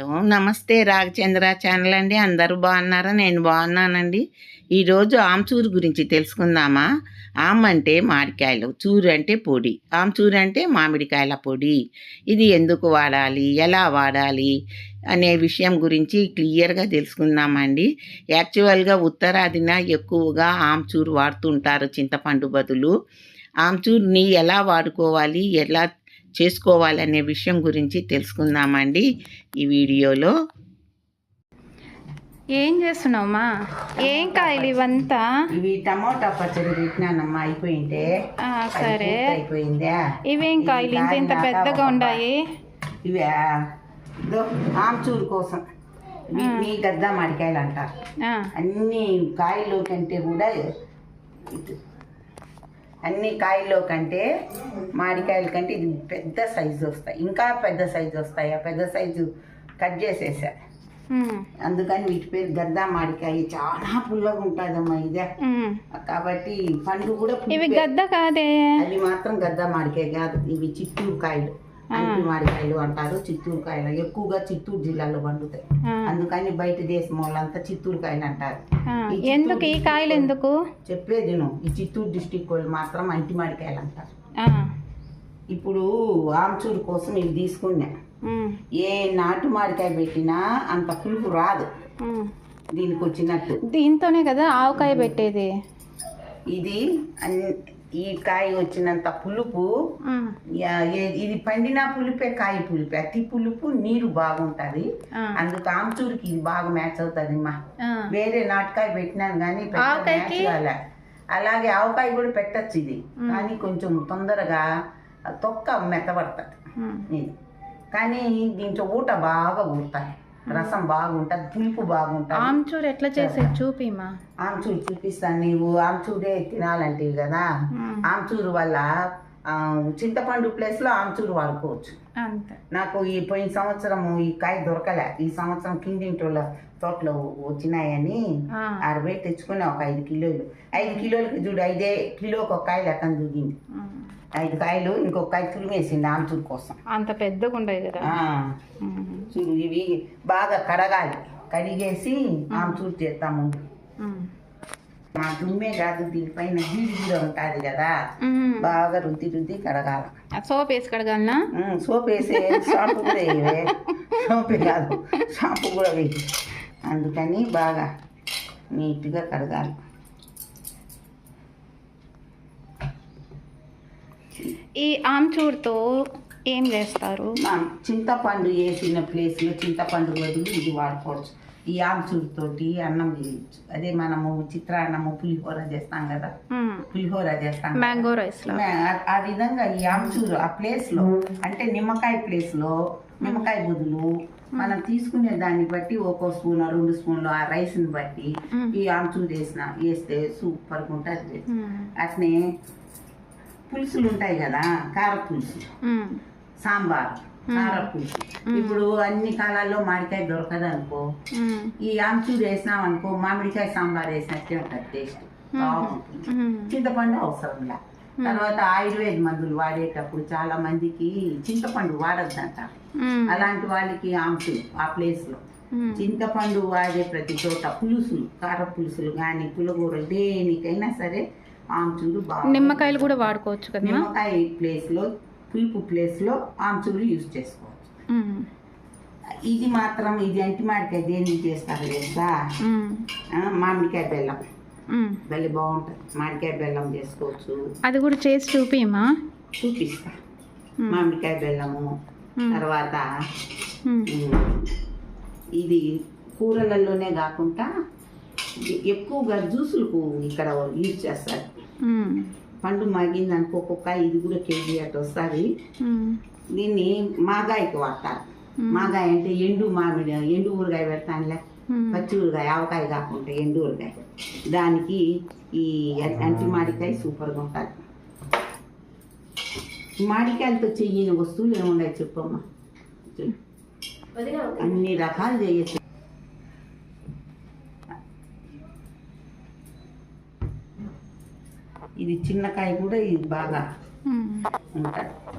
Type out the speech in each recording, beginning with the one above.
Hello నమస్తే రాఘచంద్ర channel అండి. అందరూ బాగున్నారా? నేను బాగున్నానండి. ఈరోజు ఆమ్చూరు గురించి తెలుసుకుందామా? ఆమ్ అంటే మామిడికాయలు చూరు అంటే పొడి. ఆమ్చూరు అంటే మామిడికాయల పొడి. ఇది ఎందుకు వాడాలి? ఎలా వాడాలి? అనే విషయం గురించి క్లియర్గా తెలుసుకుందామండి. యాక్చువల్గా ఉత్తరాదిన ఎక్కువగా ఆమ్చూరు వాడుతుంటారు చింతపండు బదులు. ఆమ్చూర్ని ఎలా వాడుకోవాలి? ఎలా చేసుకోవాలనే విషయం గురించి తెలుసుకుందామండి ఈ వీడియోలో. ఏం చేస్తున్నావమ్మా? ఏం కాయలు ఇవంతా? ఇవి టమోటా పచ్చడి పెట్టినానమ్మా అయిపోయింటే సరే. అయిపోయిందా ఇవేం కాయలు? ఇంత ఇంత పెద్దగా ఉన్నాయి ఇవి ఆమ్చూరు కోసం. వీటిని గద్దా మామిడికాయలు అంటారు. అన్ని కాయలు కంటే కూడా అన్ని కాయల్లో కంటే మామిడికాయల కంటే ఇది పెద్ద సైజు వస్తాయి. ఇంకా పెద్ద సైజు వస్తాయి. ఆ పెద్ద సైజు కట్ చేసేసా. అందుకని వీటి పేరు గద్దా మామిడికాయ చాలా పుల్లగా ఉంటుందమ్మా ఇదే. కాబట్టి పండు కూడా ఇవి. గద్ద కాదే. అవి మాత్రం గద్దా మామిడికాయ కాదు. ఇవి చిత్తూరు కాయలు. మామిడికాయలు అంటారు చిత్తూరు కాయలు ఎక్కువగా చిత్తూరు జిల్లాలో పండుతాయి. అందుకని బయట దేశం వాళ్ళంతా చిత్తూరు కాయలు అంటారు ఎందుకు ఈ కాయలు ఎందుకు? చెప్పేది ఈ చిత్తూరు డిస్టిక్ వాళ్ళు మాత్రం అంటి మామిడికాయలు అంటారు ఇప్పుడు ఆమ్చూరు కోసం ఇవి తీసుకున్నా. ఏ నాటు మామిడికాయ పెట్టినా అంత పులుపు రాదు. దీనికి వచ్చినట్టు. దీంతోనే కదా ఆవకాయ పెట్టేది. ఇది ఈ కాయ వచ్చినంత పులుపు ఇది పండిన పులిపే కాయ పులిపే. అతి పులుపు నీరు బాగుంటది. అందుకు ఆమ్చూరుకి ఇది బాగా మ్యాచ్ అవుతుంది మా. వేరే నాటకాయ పెట్టినాను కానీ అలాగే ఆవకాయ కూడా పెట్టచ్చు ఇది. కానీ కొంచెం తొందరగా తొక్క మెత్తబడుతుంది. ఇది. కానీ దీంట్లో ఊట బాగా ఊరుతాయి. రసం బాగుంటుంది పులుపు బాగుంటుంది. ఆమ్చూర్ ఎట్లా చేసేది చూపిమా ఆమ్చూరు చూపిస్తాను నీవు ఆమ్చూరే తినాలంటివి కదా. ఆమ్చూరు వల్ల చింతపండు ప్లేస్లో ఆమ్చూరు వాడుకోవచ్చు. నాకు ఈ పోయిన సంవత్సరం ఈ కాయ దొరకలే. ఈ సంవత్సరం కిందింటోళ్ళ తోటలో వచ్చినాయని అరవై తెచ్చుకున్నా ఒక ఐదు కిలోలు. ఐదు కిలోలకి చూడు ఐదే కిలోకి ఒక కాయ లెక్కన దిగింది. ఐదు కాయలు ఇంకొక కాయ తురిమేసింది ఆమ్చూరు కోసం. అంత పెద్దగా ఉండదు కదా ఇవి బాగా కడగాలి. కడిగేసి ఆమ్చూరు చేస్తాము మా దుమ్మే కాదు దీనిపైన కూడా ఉంటుంది కదా. బాగా రుద్ది రుద్ది కడగాలి. సోప్ వేసి కడగలనా? సోప్ వేసే షాంపూ కూడా వేయవే. సోపే కాదు షాంపూ కూడా వేయి. అందుకని బాగా నీట్గా కడగాలి. ఈ ఆమ్చూర్తో ఏం చేస్తారు చింతపండు వేసిన ప్లేస్లో చింతపండు బదులు ఇది వాడుకోవచ్చు ఈ ఆమ్చూరు తోటి అన్నం చేయొచ్చు అదే మనము చిత్రాన్నము పులిహోర చేస్తాం కదా. పులిహోర చేస్తాం. మ్యాంగో రైస్లో ఆ- విధంగా ఈ ఆమ్చూరు ఆ ప్లేస్లో అంటే నిమ్మకాయ ప్లేస్లో నిమ్మకాయ బదులు మనం తీసుకునే దాన్ని బట్టి ఒక్కో స్పూన్ రెండు స్పూన్లు ఆ రైస్ని బట్టి. ఈ ఆమ్చూరు వేసిన వేస్తే సూపర్గా ఉంటుంది. అట్నే పులుసులు ఉంటాయి కదా కార పులుసు. సాంబార్ పులుసు ఇప్పుడు అన్ని కాలాల్లో మామిడికాయ దొరకదు అనుకో. ఈ ఆమ్చూరు వేసినాం అనుకో మామిడికాయ సాంబార్ వేసినట్టే ఉంటుంది టేస్ట్. బాగుంటుంది. చింతపండు అవసరంలా తర్వాత ఆయుర్వేద మందులు వాడేటప్పుడు చాలా మందికి చింతపండు వాడద్దంట. అలాంటి వాళ్ళకి ఆమ్చులు ఆ ప్లేస్లో. మ్మ్. చింతపండు వాడే ప్రతి చోట పులుసులు కార పులుసులు కానీ పులగూర దేనికైనా సరే ఆమ్చులు బాగా నిమ్మకాయలు కూడా వాడుకోవచ్చు కదా నిమ్మకాయ ప్లేస్లో పులుపు ప్లేస్లో ఆమ్చులు యూజ్ చేసుకోవచ్చు. ఇది మాత్రం ఇది అంటి మామిడికాయ దేనికి చేస్తారు తెలుసా? మామిడికాయ బెల్లం. భలే బాగుంటుంది. మామిడికాయ బెల్లం చేసుకోవచ్చు. అది కూడా చేసి చూపిమా చూపిస్తా. మ్మ్. మామిడికాయ బెల్లము. తర్వాత ఇది కూరలలోనే కాకుండా ఎక్కువగా జ్యూసులకు ఇక్కడ యూజ్ చేస్తారు. పండు మాగింది అనుకో ఒక్కొక్క ఇది కూడా కేజీ అటు వస్తుంది. దీన్ని మాగాయకి వాడతారు. మాగాయ అంటే ఎండు మామిడి ఎండు ఊరగాయ పెడతానులే. పచ్చి ఊరగాయ ఆవకాయ కాకుండా ఎండు ఊరగాయ. దానికి ఈ అంటి మామిడికాయ సూపర్గా ఉంటుంది. మామిడికాయలతో చెయ్యని వస్తువులు ఏమున్నాయి చెప్పమ్మా? చెప్పు. అన్ని రకాలు చేయొచ్చు ఇది చిన్నకాయ కూడా ఇది బాగా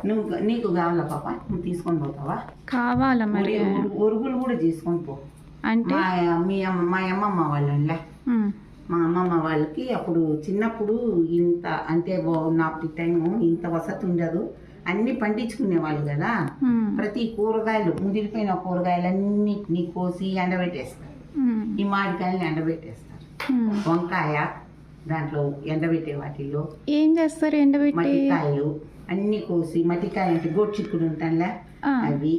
నువ్వు నీకు కావాలా పాప? నువ్వు తీసుకొని పోతావా? కావాలా మరి? ఒరుగులు కూడా తీసుకొని పో. అంటే? మా అమ్మ మా అమ్మమ్మ వాళ్ళనిలే ఉమ్, మా అమ్మమ్మ వాళ్ళకి అప్పుడు చిన్నప్పుడు ఇంత అంటే నా టైము ఇంత వసతి ఉండదు. అన్నీ పండించుకునే వాళ్ళు కదా. ప్రతి కూరగాయలు ముదిరిపోయిన కూరగాయలన్నిటిని కోసి ఎండబెట్టేస్తారు. ఈ మామిడికాయలని ఎండబెట్టేస్తారు. వంకాయ దాంట్లో ఎండబెట్టే వాటిల్లో ఏం చేస్తారు ఎండబెట్టి? మట్టికాయలు అన్ని కోసి మట్టికాయలు అంటే గోడు చిక్కుడు ఉంటానులే అవి.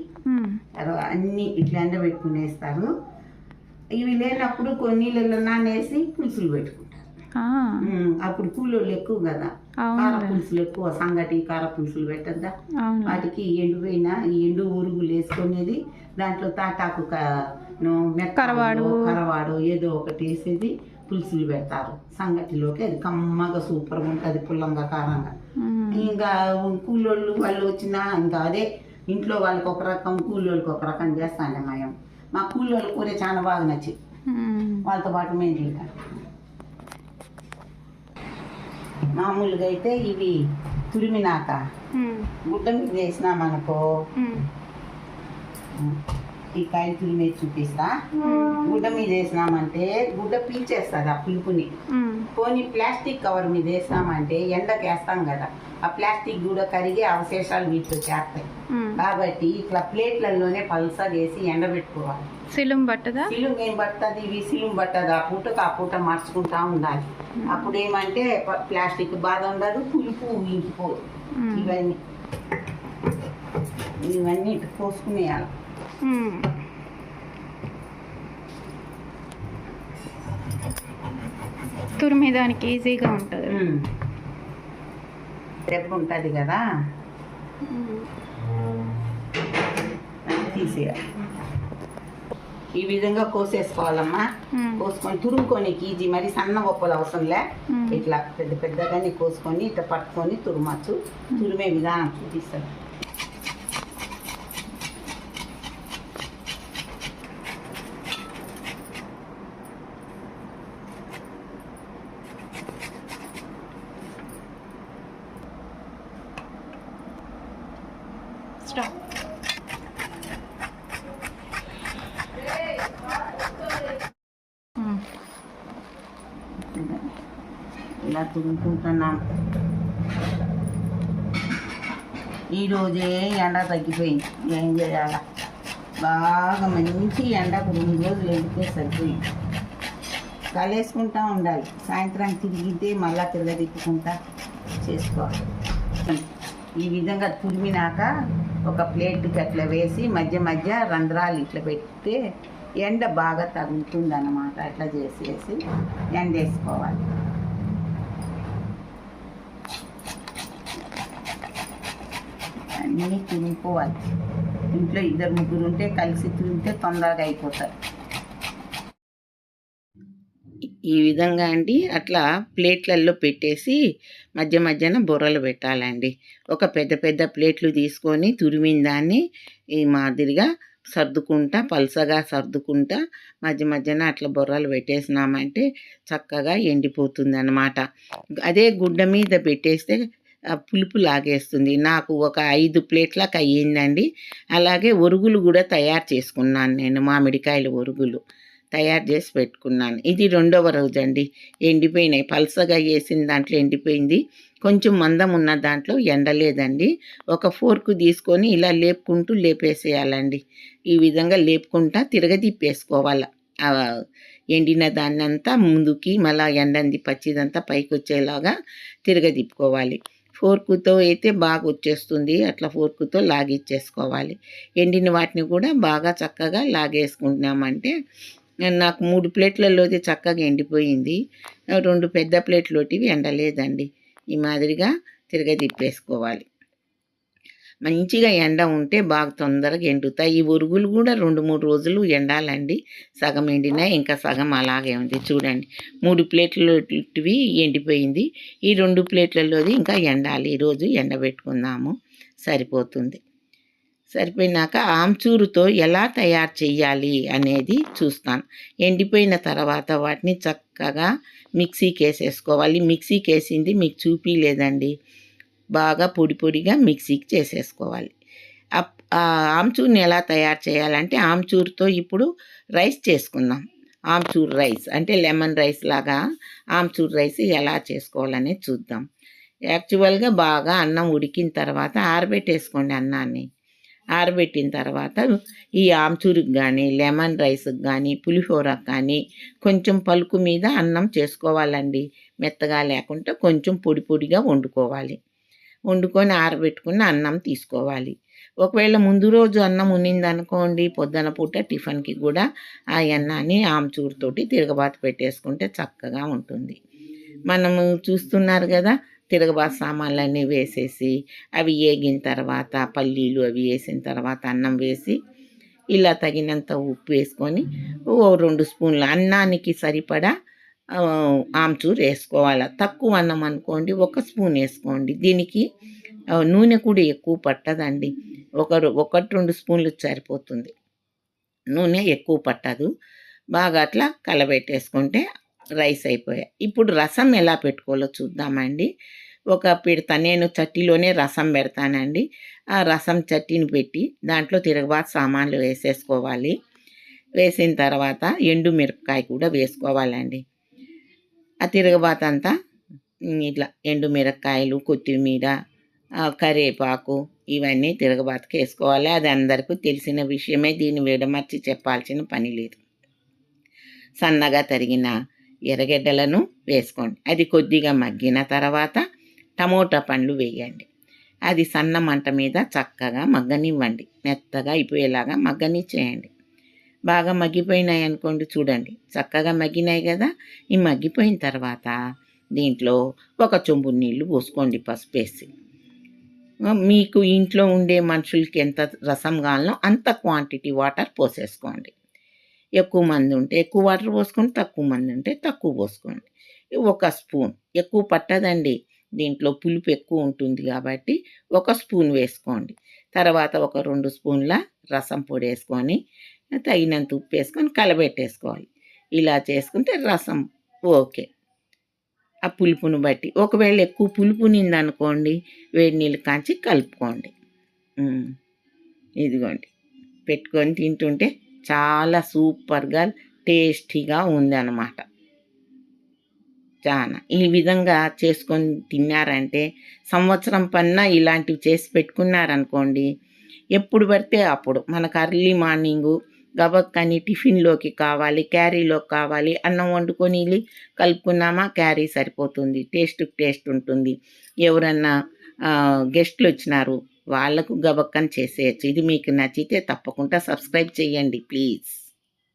తర్వాత అన్ని ఇట్లా ఎండబెట్టుకునేస్తారు. ఇవి లేనప్పుడు కొన్ని నీళ్ళలో నానేసి పులుసులు పెట్టుకుంటారు. అప్పుడు కూలోళ్ళు ఎక్కువ కదా. కార పులుసులు ఎక్కువ సంగటి కార పులుసులు పెట్టద్దా? వాటికి ఎండిపోయిన ఈ ఎండు ఊరుగులు వేసుకునేది దాంట్లో తాటాకు కరవాడు. కరవాడు ఏదో ఒకటి వేసేది పులుసులు పెడతారు. సంగటిలోకి అది కమ్మగా సూపర్గా ఉంటుంది పుల్లంగా కారంగా. ఇంకా కూలోళ్ళు వాళ్ళు వచ్చినా ఇంకా అదే ఇంట్లో వాళ్ళకి ఒక రకం కూలోళ్ళకి ఒక రకం చేస్తాండే మాయం. మా కూలోళ్ళ కూర చాలా బాగా నచ్చి వాళ్ళతో పాటు మేము తింటాం. మామూలుగా అయితే ఇవి తురిమినాక గుడ్డ మీద వేసినామనుకో ఈ కాయలు తురిమి చూపిస్తా. గుడ్డ మీద వేసినామంటే గుడ్డ పీల్చేస్తుంది ఆ పులుపుని పోనీ ప్లాస్టిక్ కవర్ మీద వేసినామంటే ఎండకి వేస్తాం కదా ఆ ప్లాస్టిక్ కూడా కరిగి అవశేషాలు వీటిలో చేస్తాయి. కాబట్టి ఇట్లా ప్లేట్లలోనే పల్సగా వేసి ఎండబెట్టుకోవాలి. సిలుం పట్టదా? సిలుం ఏం పడుతుంది ఇవి సిలుం పట్టదు? ఆ పూటకు ఆ పూట మార్చుకుంటా ఉండాలి. అప్పుడు ఏమంటే ప్లాస్టిక్ బాధ ఉండదు పులుపు ఇంకిపోదు. ఇవన్నీ. ఇవన్నీ ఇటు కోసుకునేయాలి ఉమ్. తురిమేదానికి ఈజీగా ఉంటుంది. దెబ్బ ఉంటుంది కదా? తీసేయాలి. ఈ విధంగా కోసేసుకోవాలమ్మా. కోసుకొని తురుముకొని ఈజీ. మరి సన్న గొప్పలు అవసరంలే. ఇట్లా పెద్ద పెద్దగానే కోసుకొని ఇట్లా పట్టుకొని తురుమచ్చు. తురిమే విధానం చూపిస్తాను. స్టాప్ ఉమ్, ఇలా తురుముకుంటున్నాం ఈరోజే ఎండ తగ్గిపోయింది. ఏం చేయాలా? బాగా మంచి ఎండ రెండు రోజులు ఎండితే సరిపోయింది. కలేసుకుంటా ఉండాలి. సాయంత్రం తిరిగితే మళ్ళా తిరగదిప్పుకుంటా చేసుకోవాలి. ఈ విధంగా తురిమినాక ఒక ప్లేట్కి అట్లా వేసి మధ్య మధ్య రంధ్రాలు ఇట్లా పెడితే ఎండ బాగా తగ్గుతుంది అన్నమాట అట్లా చేసేసి ఎండ వేసుకోవాలి. అన్నీ తురుముకోవాలి ఇంట్లో ఇద్దరు ముగ్గురు ఉంటే కలిసి తింటే తొందరగా అయిపోతారు ఈ విధంగా అండి అట్లా ప్లేట్లలో పెట్టేసి మధ్య మధ్యన బొర్రలు పెట్టాలండి. ఒక పెద్ద పెద్ద ప్లేట్లు తీసుకొని తురిమిన దాన్ని ఈ మాదిరిగా సర్దుకుంటా పలసగా సర్దుకుంటా మధ్య మధ్యన అట్లా బొర్రలు పెట్టేసినామంటే చక్కగా ఎండిపోతుంది అనమాట అదే గుడ్డ మీద పెట్టేస్తే పులుపు లాగేస్తుంది. నాకు ఒక ఐదు ప్లేట్లకు అయ్యిందండి. అలాగే ఒరుగులు కూడా తయారు చేసుకున్నాను నేను మామిడికాయల ఒరుగులు. తయారు చేసి పెట్టుకున్నాను. ఇది రెండవ రోజు అండి ఎండిపోయినాయి. పలసగా వేసిన దాంట్లో ఎండిపోయింది. కొంచెం మందం ఉన్న దాంట్లో ఎండలేదండి. ఒక ఫోర్క్ తీసుకొని ఇలా లేపుకుంటూ లేపేసేయాలండి. ఈ విధంగా లేపుకుంటా తిరగదిప్పేసుకోవాలి ఎండిన దాన్ని అంతా ముందుకి మళ్ళా ఎండంది పచ్చిదంతా పైకి వచ్చేలాగా తిరగదిప్పుకోవాలి ఫోర్కుతో అయితే బాగా వచ్చేస్తుంది అట్లా ఫోర్కుతో లాగిచ్చేసుకోవాలి. ఎండిన వాటిని కూడా బాగా చక్కగా లాగేసుకుంటున్నామంటే నాకు మూడు ప్లేట్లలోది చక్కగా ఎండిపోయింది. రెండు పెద్ద ప్లేట్లోటివి ఎండలేదండి. ఈ మాదిరిగా తిరగదిప్పేసుకోవాలి మంచిగా ఎండ ఉంటే బాగా తొందరగా ఎండుతాయి. ఈ ఉరుగులు కూడా రెండు మూడు రోజులు ఎండాలండి. సగం ఎండినా ఇంకా సగం అలాగే ఉంది. చూడండి మూడు ప్లేట్లవి ఎండిపోయింది. ఈ రెండు ప్లేట్లలోది ఇంకా ఎండాలి. ఈరోజు ఎండబెట్టుకుందాము. సరిపోతుంది. సరిపోయినాక ఆమ్చూరుతో ఎలా తయారు చేయాలి అనేది చూస్తాను. ఎండిపోయిన తర్వాత వాటిని చక్కగా మిక్సీకి వేసేసుకోవాలి మిక్సీకి వేసింది మీకు చూపించలేదండి బాగా పొడి పొడిగా మిక్సీకి చేసేసుకోవాలి. అప్- ఆమ్చూర్ని ఎలా తయారు చేయాలంటే ఆమ్చూరుతో ఇప్పుడు రైస్ చేసుకుందాం. ఆమ్చూర్ రైస్ అంటే లెమన్ రైస్ లాగా ఆమ్చూర్ రైస్ ఎలా చేసుకోవాలనేది చూద్దాం. యాక్చువల్గా బాగా అన్నం ఉడికిన తర్వాత ఆరబెట్టేసుకోండి అన్నాన్ని. ఆరబెట్టిన తర్వాత ఈ ఆమ్చూరుకి కానీ లెమన్ రైస్కి కానీ పులిహోరకు కానీ కొంచెం పలుకు మీద అన్నం చేసుకోవాలండి. మెత్తగా లేకుండా కొంచెం పొడి పొడిగా వండుకోవాలి. వండుకొని ఆరబెట్టుకుని అన్నం తీసుకోవాలి. ఒకవేళ ముందు రోజు అన్నం ఉన్నిందనుకోండి పొద్దున పూట టిఫిన్కి కూడా ఆ అన్నాన్ని ఆమ్చూరుతోటి తిరగబాటు పెట్టేసుకుంటే చక్కగా ఉంటుంది. మనము చూస్తున్నారు కదా తిరగబా సామాన్లన్నీ వేసేసి అవి వేగిన తర్వాత పల్లీలు అవి వేసిన తర్వాత అన్నం వేసి ఇలా తగినంత ఉప్పు వేసుకొని ఓ రెండు స్పూన్లు అన్నానికి సరిపడా ఆమ్చూరు ఆమ్చూర్ వేసుకోవాలి. తక్కువ అన్నం అనుకోండి ఒక స్పూన్ వేసుకోండి. దీనికి నూనె కూడా ఎక్కువ పట్టదండి. ఒక ఒకటి రెండు స్పూన్లు సరిపోతుంది. నూనె ఎక్కువ పట్టదు. బాగా అట్లా కలబెట్టేసుకుంటే రైస్ అయిపోయాయి ఇప్పుడు రసం ఎలా పెట్టుకోవాలో చూద్దామండి. ఒక పిడత నేను చట్టీలోనే రసం పెడతానండి. ఆ రసం చట్టీని పెట్టి దాంట్లో తిరగబాటు సామాన్లు వేసేసుకోవాలి. వేసిన తర్వాత ఎండు మిరపకాయ కూడా వేసుకోవాలండి. ఆ తిరగబాత అంతా ఇట్లా ఎండు మిరపకాయలు కొత్తిమీర కరివేపాకు ఇవన్నీ తిరగబాతకి వేసుకోవాలి. అది అందరికీ తెలిసిన విషయమే. దీన్ని విడమర్చి చెప్పాల్సిన పని లేదు. సన్నగా తరిగిన ఎర్రగడ్డలను వేసుకోండి. అది కొద్దిగా మగ్గిన తర్వాత టమోటా పండ్లు వేయండి. అది సన్న మంట మీద చక్కగా మగ్గనివ్వండి. మెత్తగా అయిపోయేలాగా మగ్గనిచ్చేయండి. బాగా మగ్గిపోయినాయి అనుకోండి చూడండి. చక్కగా మగ్గినాయి కదా. ఈ మగ్గిపోయిన తర్వాత దీంట్లో ఒక చెంబు నీళ్ళు పోసుకోండి పసుపు వేసి. మీకు ఇంట్లో ఉండే మనుషులకి ఎంత రసం కావాలో అంత క్వాంటిటీ వాటర్ పోసేసుకోండి. ఎక్కువ మంది ఉంటే ఎక్కువ వాటర్ పోసుకోండి తక్కువ మంది ఉంటే తక్కువ పోసుకోండి. ఒక స్పూన్ ఎక్కువ పట్టదండి. దీంట్లో పులుపు ఎక్కువ ఉంటుంది కాబట్టి ఒక స్పూన్ వేసుకోండి. తర్వాత ఒక రెండు స్పూన్ల రసం పొడి వేసుకొని తగినంత ఉప్పు వేసుకొని కలబెట్టేసుకోవాలి. ఇలా చేసుకుంటే రసం ఓకే. ఆ పులుపును బట్టి. ఒకవేళ ఎక్కువ పులుపు నిందనుకోండి వేడి నీళ్ళు కాంచి కలుపుకోండి. ఇదిగోండి. పెట్టుకొని తింటుంటే చాలా సూపర్గా టేస్టీగా ఉందన్నమాట. చాలా ఈ విధంగా చేసుకొని తిన్నారంటే సంవత్సరం పన్నా ఇలాంటివి చేసి పెట్టుకున్నారనుకోండి ఎప్పుడు పడితే అప్పుడు మనకు అర్లీ మార్నింగు గబక్కని టిఫిన్లోకి కావాలి క్యారీలోకి కావాలి అన్నం వండుకొని కలుపుకున్నామా క్యారీ సరిపోతుంది టేస్ట్ టేస్ట్ ఉంటుంది. ఎవరన్నా గెస్ట్లు వచ్చినారు వాళ్ళకు గబక్కని చేసేయచ్చు. ఇది మీకు నచ్చితే తప్పకుండా సబ్స్క్రైబ్ చేయండి ప్లీజ్.